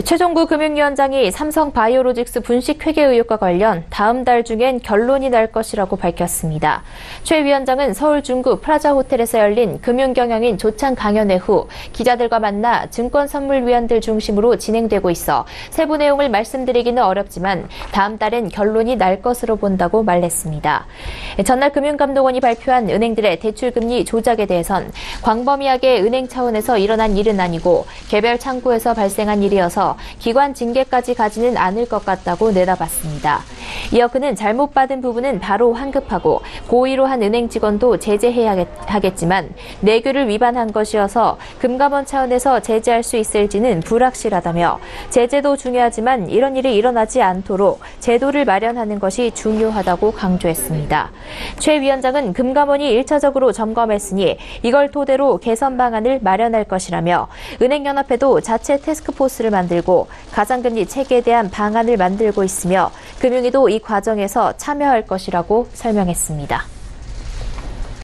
최종구 금융위원장이 삼성 바이오로직스 분식 회계 의혹과 관련 다음 달 중엔 결론이 날 것이라고 밝혔습니다. 최 위원장은 서울 중구 프라자 호텔에서 열린 금융경영인 조찬 강연회 후 기자들과 만나 증권선물위원들 중심으로 진행되고 있어 세부 내용을 말씀드리기는 어렵지만 다음 달엔 결론이 날 것으로 본다고 말했습니다. 전날 금융감독원이 발표한 은행들의 대출금리 조작에 대해선 광범위하게 은행 차원에서 일어난 일은 아니고 개별 창구에서 발생한 일이어서 기관 징계까지 가지는 않을 것 같다고 내다봤습니다. 이어 그는 잘못 받은 부분은 바로 환급하고 고의로 한 은행 직원도 제재해야겠지만 내규를 위반한 것이어서 금감원 차원에서 제재할 수 있을지는 불확실하다며 제재도 중요하지만 이런 일이 일어나지 않도록 제도를 마련하는 것이 중요하다고 강조했습니다. 최 위원장은 금감원이 1차적으로 점검했으니 이걸 토대로 개선 방안을 마련할 것이라며 은행연합회도 자체 테스크포스를 만들고 가상금리 체계에 대한 방안을 만들고 있으며 금융위도 이 과정에서 참여할 것이라고 설명했습니다.